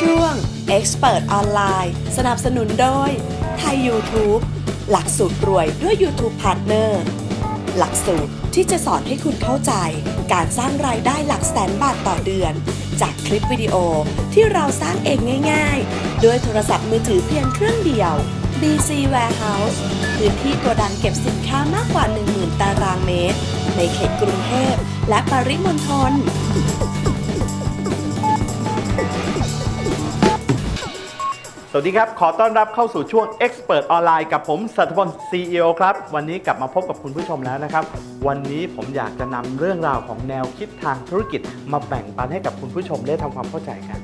ช่วง Expert ออนไลน์สนับสนุนโดยไทย YouTube หลักสูตรรวยด้วย YouTube Partner หลักสูตรที่จะสอนให้คุณเข้าใจการสร้างรายได้หลักแสนบาทต่อเดือน จากคลิปวิดีโอที่เราสร้างเองง่าย ๆ ด้วยโทรศัพท์มือถือเพียงเครื่องเดียว BC Warehouse พื้นที่โกดังเก็บสินค้ามากกว่า 10,000 ตารางเมตร ในเขตกรุงเทพและปริมณฑล สวัสดีครับ ขอต้อนรับเข้าสู่ช่วง Expert ออนไลน์กับผมสัตพล CEO ครับ วันนี้กลับมาพบกับคุณผู้ชมแล้วนะครับ วันนี้ผมอยากจะนำเรื่องราวของแนวคิดทางธุรกิจ มาแบ่งปันให้กับคุณผู้ชมได้ทำความเข้าใจกัน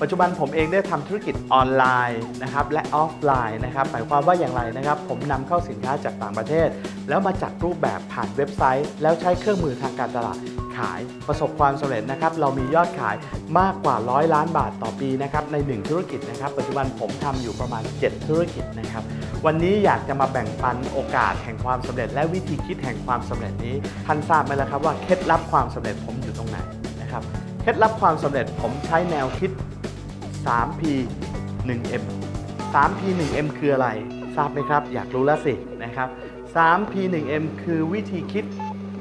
ปัจจุบันผมเองได้ทำธุรกิจออนไลน์นะครับและออฟไลน์นะครับ หมายความว่าอย่างไรนะครับ ผมนำเข้าสินค้าจากต่างประเทศ แล้วมาจัดรูปแบบผ่านเว็บไซต์ แล้วใช้เครื่องมือทางการตลาด ขายประสบความสำเร็จนะครับ เรามียอดขายมากกว่าร้อยล้านบาทต่อปีนะครับใน 1 ธุรกิจนะครับ ปัจจุบันผมทำอยู่ประมาณ 7 ธุรกิจนะครับ วันนี้อยากจะมาแบ่งปันโอกาสแห่งความสำเร็จ และวิธีคิดแห่งความสำเร็จนี้ท่านทราบไหมล่ะครับว่าเคล็ดลับความสำเร็จผมอยู่ตรงไหนนะครับเคล็ดลับความสำเร็จผมใช้แนวคิด 3P 1M 3P 1M คืออะไร ทราบไหมครับ อยากรู้แล้วสินะครับ 3P 1M คือวิธีคิด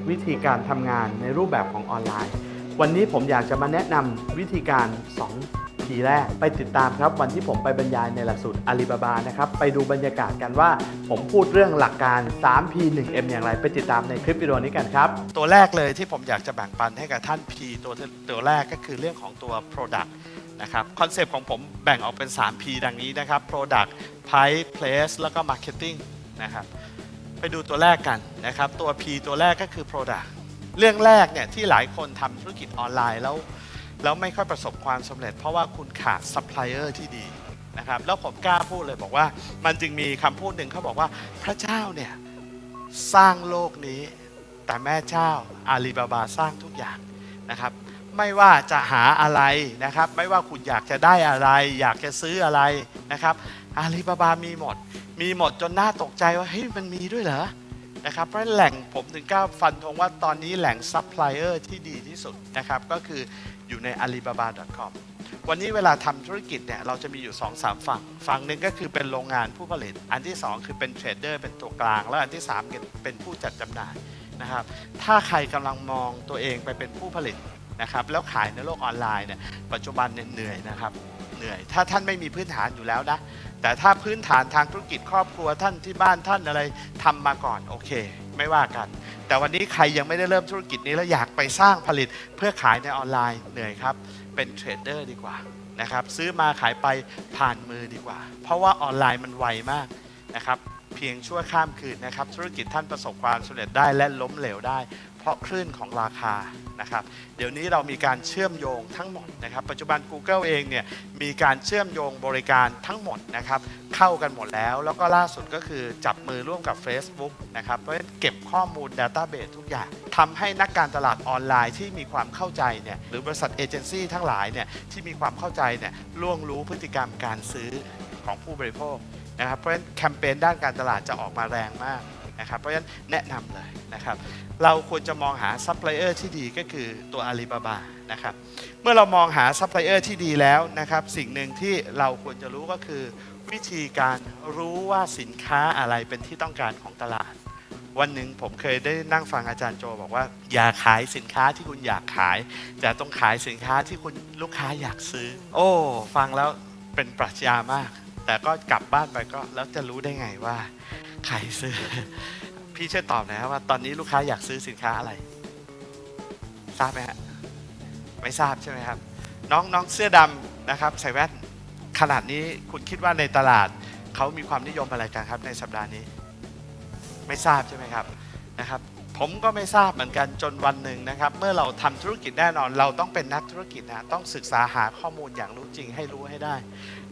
วิธีการทำงานในรูปแบบของออนไลน์ วันนี้ผมอยากจะมาแนะนำวิธีการ2 P แรก ไปติดตามครับวันที่ผมไปบรรยายในหลักสูตรอาลีบาบานะครับ ไปดูบรรยากาศกันว่า ผมพูดเรื่องหลักการ 3P 1M อย่างไร ไปติดตามในคลิปวิดีโอนี้กันครับ ตัวแรกเลยที่ผมอยากจะแบ่งปันให้กับท่าน P ตัวตัวแรกก็คือเรื่องของตัว Product นะครับคอนเซปต์ของผมแบ่งออกเป็น 3P ดังนี้นะครับ Product Price Place แล้วก็ Marketing นะครับ ไปดูตัวแรกกันนะครับ ตัว P ตัวแรกก็คือ Product เรื่องแรกเนี่ยที่หลายคนทำธุรกิจออนไลน์แล้ว แล้วไม่ค่อยประสบความสำเร็จ เพราะว่าคุณขาดซัพพลายเออร์ที่ดีนะครับ แล้วผมกล้าพูดเลยบอกว่า มันจึงมีคำพูดหนึ่งเขาบอกว่าพระเจ้าเนี่ยสร้างโลกนี้ แต่แม่เจ้าอาลีบาบาสร้างทุกอย่างนะครับ ไม่ว่าจะหาอะไรนะครับ ไม่ว่าคุณอยากจะได้อะไร อยากจะซื้ออะไรนะครับ อาลีบาบามีหมด มีหมดจนน่าตกใจว่าเฮ้ยมันมีด้วยเหรอนะครับเพราะแหล่งผมถึงกล้าฟันธงว่าตอนนี้แหล่งซัพพลายเออร์ที่ดีที่สุดนะครับก็คืออยู่ใน alibaba.com วันนี้เวลาทำธุรกิจเนี่ยเราจะมีอยู่ 2-3สามฝั่ง ฝั่งหนึ่งก็คือเป็นโรงงานผู้ผลิต อันที่ 2 คือเป็นเทรดเดอร์เป็นตัวกลาง แล้วอันที่ 3 เป็นผู้จัดจำหน่ายนะครับถ้าใครกำลังมองตัวเองไปเป็นผู้ผลิตนะครับแล้วขายในโลกออนไลน์เนี่ยปัจจุบันเนี่ยเหนื่อยนะครับ เหนื่อย ถ้าท่านไม่มีพื้นฐานอยู่แล้วนะ แต่ถ้าพื้นฐานทางธุรกิจครอบครัวท่านที่บ้านท่านอะไรทำมาก่อนโอเค ไม่ว่ากัน แต่วันนี้ใครยังไม่ได้เริ่มธุรกิจนี้แล้วอยากไปสร้างผลิตเพื่อขายในออนไลน์เหนื่อยครับ เป็นเทรดเดอร์ดีกว่านะครับซื้อมาขายไปผ่านมือดีกว่า เพราะว่าออนไลน์มันไวมากนะครับ พียงชั่วข้ามคืนนะครับ ธุรกิจท่านประสบความสำเร็จได้และล้มเหลวได้ เพราะคลื่นของราคานะครับ เดี๋ยวนี้เรามีการเชื่อมโยงทั้งหมดนะครับ ปัจจุบัน Google เองเนี่ยมีการเชื่อมโยงบริการทั้งหมดนะครับเข้ากันหมดแล้ว แล้วก็ล่าสุดก็คือจับมือร่วมกับ Facebook นะครับเพราะฉะนั้นเก็บข้อมูล Database ทุกอย่างทำให้นักการตลาดออนไลน์ที่มีความเข้าใจเนี่ยหรือบริษัทเอเจนซี่ทั้งหลายเนี่ยที่มีความเข้าใจเนี่ยล่วงรู้พฤติกรรมการซื้อของผู้บริโภค นะครับเพราะฉะนั้นแคมเปญด้านการตลาดจะออกมาแรงมากนะครับเพราะฉะนั้นแนะนำเลยนะครับเราควรจะมองหาซัพพลายเออร์ที่ดีก็คือตัวอาลีบาบานะครับเมื่อเรามองหาซัพพลายเออร์ที่ดีแล้วนะครับสิ่งหนึ่งที่เราควรจะรู้ก็คือ วิธีการรู้ว่าสินค้าอะไรเป็นที่ต้องการของตลาด วันหนึ่งผมเคยได้นั่งฟังอาจารย์โจบอกว่า อย่าขายสินค้าที่คุณอยากขายแต่ต้องขายสินค้าที่คุณลูกค้าอยากซื้อ โอ้ ฟังแล้วเป็นปรัชญามาก แต่ก็กลับบ้านไปก็แล้วจะรู้ได้ไงว่าใครซื้อ พี่ช่วยตอบนะครับว่าตอนนี้ลูกค้าอยากซื้อสินค้าอะไร ทราบไหมฮะไม่ทราบใช่ไหมครับ น้องน้องเสื้อดำนะครับใส่แว่นขนาดนี้คุณคิดว่าในตลาดเขามีความนิยมอะไรกันครับในสัปดาห์นี้ ไม่ทราบใช่ไหมครับนะครับ ผมก็ไม่ทราบเหมือนกันจนวันหนึ่งนะครับ เมื่อเราทำธุรกิจแน่นอน เราต้องเป็นนักธุรกิจนะต้องศึกษาหาข้อมูลอย่างรู้จริงให้รู้ให้ได้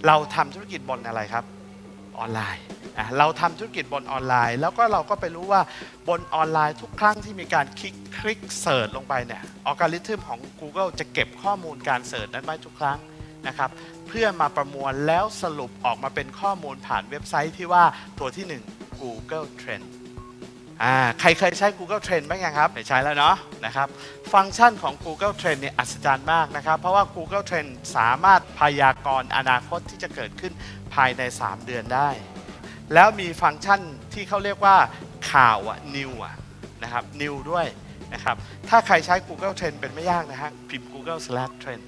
เราทำธุรกิจบนอะไรครับออนไลน์เราทำธุรกิจบนออนไลน์ แล้วก็เราก็ไปรู้ว่าบนออนไลน์ทุกครั้งที่มีการคลิกคลิกเสิร์ชลงไปเนี่ยอัลกอริทึมของ Google จะเก็บข้อมูลการเสิร์ชนั้นไว้ทุกครั้งนะครับเพื่อมาประมวลแล้วสรุปออกมาเป็นข้อมูลผ่านเว็บไซต์ที่ว่าตัวที่ 1 Google Trend อ่าใครเคยใช้ Google Trend บ้างยังครับไม่ใช้แล้วเนาะนะครับฟังก์ชันของ Google Trend เนี่ยอัศจรรย์มากนะครับ เพราะว่า Google Trend สามารถพยากรณ์อนาคตที่จะเกิดขึ้นภายใน 3 เดือนได้ แล้วมีฟังก์ชันที่เขาเรียกว่าข่าวอะ new อะนะครับ new ด้วยนะครับถ้าใครใช้ Google Trend เป็นไม่ยากนะฮะพิมพ์ Google slash trend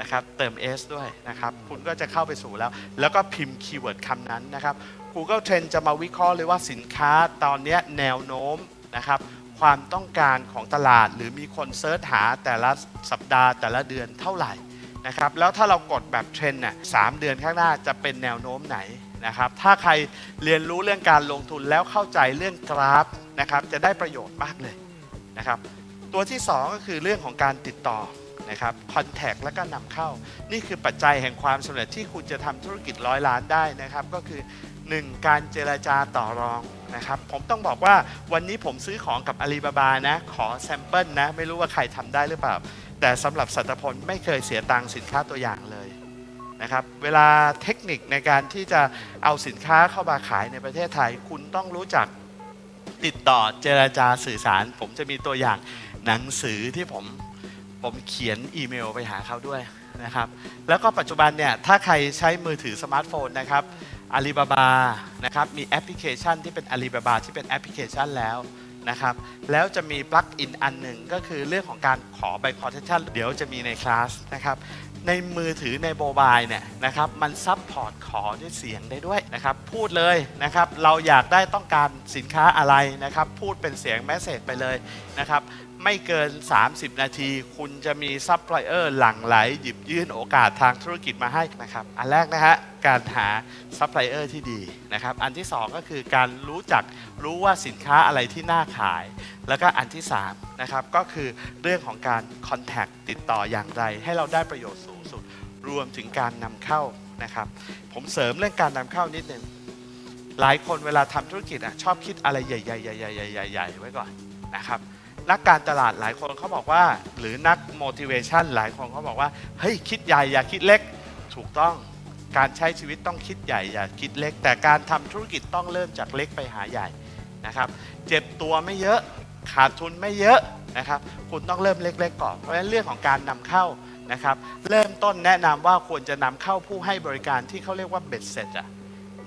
นะครับเติม s ด้วยนะครับ คุณก็จะเข้าไปสู่แล้ว แล้วก็พิมพ์คีย์เวิร์ดคำนั้นนะครับ Google Trend จะมาวิเคราะห์เลยว่าสินค้าตอนนี้แนวโน้มนะครับความต้องการของตลาดหรือมีคนเซิร์ชหาแต่ละสัปดาห์แต่ละเดือนเท่าไหร่นะครับแล้วถ้าเรากดแบบเทรนด์น่ะสามเดือนข้างหน้าจะเป็นแนวโน้มไหนนะครับถ้าใครเรียนรู้เรื่องการลงทุนแล้วเข้าใจเรื่องกราฟนะครับจะได้ประโยชน์มากเลยนะครับตัวที่ 2 ก็คือเรื่องของการติดต่อ นะครับคอนแทคและก็นำเข้า นี่คือปัจจัยแห่งความสำเร็จที่คุณจะทำธุรกิจร้อยล้านได้นะครับ ก็คือ 1. การเจรจาต่อรองนะครับผมต้องบอกว่าวันนี้ผมซื้อของกับอาลีบาบานะ ขอแซมเปิลนะ ไม่รู้ว่าใครทำได้หรือเปล่า แต่สำหรับสัตพลไม่เคยเสียตังค์สินค้าตัวอย่างเลยนะครับเวลาเทคนิคในการที่จะเอาสินค้าเข้ามาขายในประเทศไทย คุณต้องรู้จักติดต่อเจรจาสื่อสาร ผมจะมีตัวอย่างหนังสือที่ผม ผมเขียนอีเมลไปหาเขาด้วยนะครับ แล้วก็ปัจจุบันเนี่ย ถ้าใครใช้มือถือสมาร์ทโฟนนะครับอาลีบาบานะครับ มีแอปพลิเคชันที่เป็นอาลีบาบาที่เป็นแอปพลิเคชันแล้วนะครับ แล้วจะมีปลั๊กอินอันหนึ่งก็คือเรื่องของการขอใบคอนเทชันเดี๋ยวจะมีในคลาสนะครับ ในมือถือในโมบายเนี่ยนะครับ มันซับพอร์ตขอด้วยเสียงได้ด้วยนะครับ พูดเลยนะครับ เราอยากได้ต้องการสินค้าอะไรนะครับ พูดเป็นเสียงแมสเซจไปเลยนะครับ ไม่เกิน 30 นาที คุณจะมีซัพพลายเออร์หลั่งไหล หยิบยื่นโอกาสทางธุรกิจมาให้นะครับ อันแรกนะฮะ การหาซัพพลายเออร์ที่ดีนะครับ อันที่ 2 ก็คือการรู้จักรู้ว่าสินค้าอะไรที่น่าขาย แล้วก็อันที่3นะครับก็คือเรื่องของการคอนแทคติดต่ออย่างไร ให้เราได้ประโยชน์สูงสุด รวมถึงการนำเข้านะครับ ผมเสริมเรื่องการนำเข้านิดนึงหลายคนเวลาทำธุรกิจอะชอบคิดอะไรใหญ่ๆๆๆๆๆไว้ก่อนนะครับ นักการตลาดหลายคนเขาบอกว่า หรือนัก motivation หลายคนเขาบอกว่าเฮ้ยคิดใหญ่อย่าคิดเล็กถูกต้องการใช้ชีวิตต้องคิดใหญ่อย่าคิดเล็ก แต่การทำธุรกิจต้องเริ่มจากเล็กไปหาใหญ่นะครับเจ็บตัวไม่เยอะขาดทุนไม่เยอะนะครับคุณต้องเริ่มเล็กๆก่อนเพราะฉะนั้นเรื่องของการนำเข้านะครับเริ่มต้นแนะนำว่าควรจะนำเข้าผู้ให้บริการที่เขาเรียกว่าเบ็ดเสร็จอะ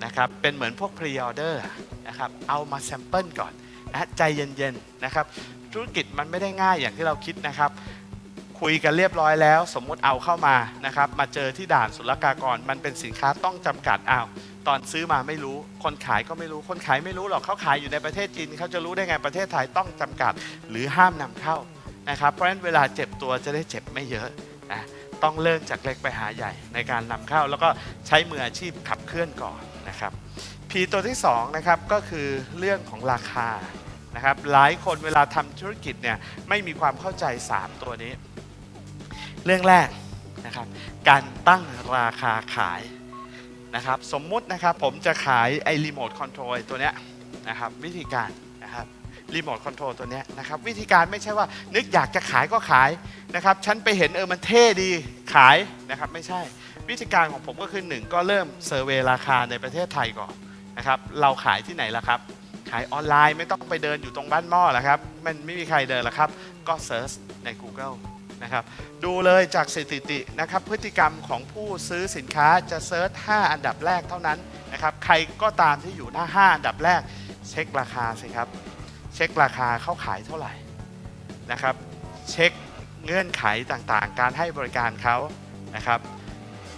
นะครับเป็นเหมือนพวกพรีออเดอร์นะครับเอามาแซมเปิลก่อน นะใจเย็นๆนะครับธุรกิจมันไม่ได้ง่ายอย่างที่เราคิดนะครับ คุยกันเรียบร้อยแล้ว สมมุติเอาเข้ามานะครับมาเจอที่ด่านศุลกากร มันเป็นสินค้าต้องจำกัดอ้าวตอนซื้อมาไม่รู้ คนขายก็ไม่รู้ คนขายไม่รู้หรอกเขาขายอยู่ในประเทศจีนเขาจะรู้ได้ไงประเทศไทยต้องจำกัด หรือห้ามนำเข้านะครับเพราะฉะนั้นเวลาเจ็บตัวจะได้เจ็บไม่เยอะนะต้องเริ่มจากเล็กไปหาใหญ่ในการนำเข้า แล้วก็ใช้มืออาชีพขับเคลื่อนก่อนนะครับพีตัวที่สองนะครับก็คือเรื่องของราคา นะครับหลายคนเวลาทำธุรกิจเนี่ยไม่มีความเข้าใจ 3 ตัวนี้ เรื่องแรกนะครับการตั้งราคาขายนะครับสมมุตินะครับผมจะขายไอ้รีโมทคอนโทรลตัวเนี้ยนะครับวิธีการนะครับรีโมทคอนโทรลตัวเนี้ยนะครับวิธีการไม่ใช่ว่านึกอยากจะขายก็ขายนะครับฉันไปเห็นเออมันเท่ดีขายนะครับไม่ใช่วิธีการของผมก็คือหนึ่งก็เริ่มเซอร์เวยราคาในประเทศไทยก่อนนะครับเราขายที่ไหนล่ะครับ ขายออนไลน์ไม่ต้องไปเดินอยู่ตรงบ้านหม้อแล้วครับ มันไม่มีใครเดินแล้วครับ ก็เซิร์ชใน Google นะครับ ดูเลยจากสถิตินะครับ พฤติกรรมของผู้ซื้อสินค้าจะเซิร์ช 5 อันดับแรกเท่านั้นนะครับ ใครก็ตามที่อยู่หน้า 5 อันดับแรก เช็คราคาสิครับ เช็คราคาเข้าขายเท่าไหร่นะครับ เช็คเงื่อนไขต่างๆ การให้บริการเขานะครับ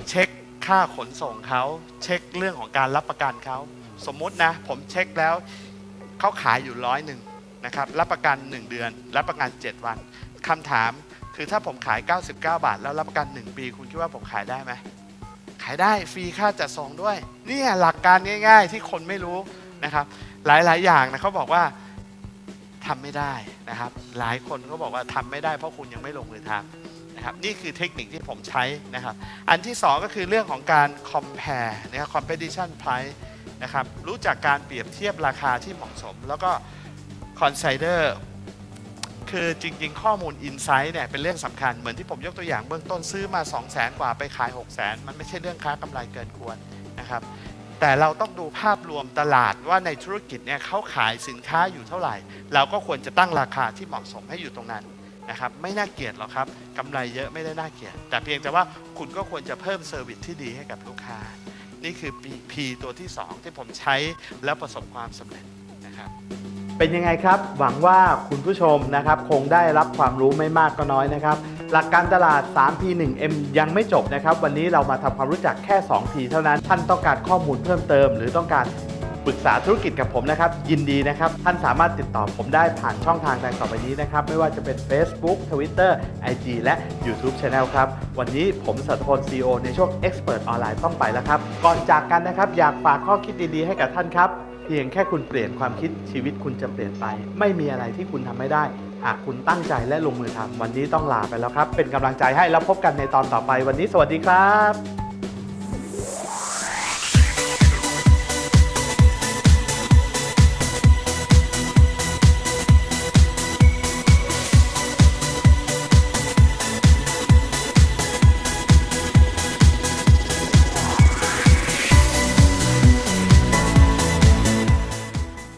เช็คค่าขนส่งเขา เช็คเรื่องของการรับประกันเขา สมมุตินะ ผมเช็คแล้ว เขาขายอยู่ร้อยหนึ่งนะครับรับประกัน 1 เดือน รับประกัน 7 วันคำถามคือถ้าผมขาย 99 บาท แล้วรับประกัน 1 ปี คุณคิดว่าผมขายได้ไหมขายได้ฟรีค่าจัดส่งด้วยเนี่ยหลักการง่าย ๆ ที่คนไม่รู้นะครับ หลายๆ อย่างนะเขาบอกว่าทำไม่ได้นะครับ หลายคนเขาบอกว่าทำไม่ได้เพราะคุณยังไม่ลงมือทำนะครับนี่คือเทคนิคที่ผมใช้นะครับ อันที่ 2 ก็คือเรื่องของการ compare นะครับ competition price นะครับรู้จักการเปรียบเทียบราคาที่เหมาะสม แล้วก็ consider คือจริง ๆ ข้อมูล Insight เนี่ยเป็นเรื่องสำคัญเหมือนที่ผมยกตัวอย่างเบื้องต้นซื้อมา 2 0 0 0 0 0กว่าไปขาย 6 0 0 0 0 0มันไม่ใช่เรื่องค้ากำไรเกินควรนะครับแต่เราต้องดูภาพรวมตลาดว่าในธุรกิจเนี่ยเขาขายสินค้าอยู่เท่าไหร่ เราก็ควรจะตั้งราคาที่เหมาะสมให้อยู่ตรงนั้นนะครับไม่น่าเกลียดหรอกครับกำไรเยอะไม่ได้น่าเกลียด แต่เพียงแต่ว่าคุณก็ควรจะเพิ่มเซอร์วิสที่ดีให้กับลูกค้า นี่คือ P ตัวที่ 2 ที่ผมใช้แล้วประสบความสำเร็จนะครับ เป็นยังไงครับ หวังว่าคุณผู้ชมนะครับ คงได้รับความรู้ไม่มากก็น้อยนะครับ หลักการตลาด 3P 1M ยังไม่จบนะครับ วันนี้เรามาทำความรู้จักแค่ 2P เท่านั้น ท่านต้องการข้อมูลเพิ่มเติม หรือต้องการ ปรึกษาธุรกิจกับผมนะครับ ยินดีนะครับ ท่านสามารถติดต่อผมได้ผ่านช่องทางดังต่อไปนี้นะครับ ไม่ว่าจะเป็น Facebook Twitter IG และ YouTube Channel ครับ วันนี้ผมสัตพล CEO ในช่วง Expert ออนไลน์ต้องไปแล้วครับ ก่อนจากกันนะครับ อยากฝากข้อคิดดีๆให้กับท่านครับ เพียงแค่คุณเปลี่ยนความคิดชีวิตคุณจะเปลี่ยนไป ไม่มีอะไรที่คุณทำไม่ได้หากคุณตั้งใจและลงมือทำวันนี้ต้องลาไปแล้วครับ เป็นกำลังใจให้แล้วพบกันในตอนต่อไปวันนี้สวัสดีครับ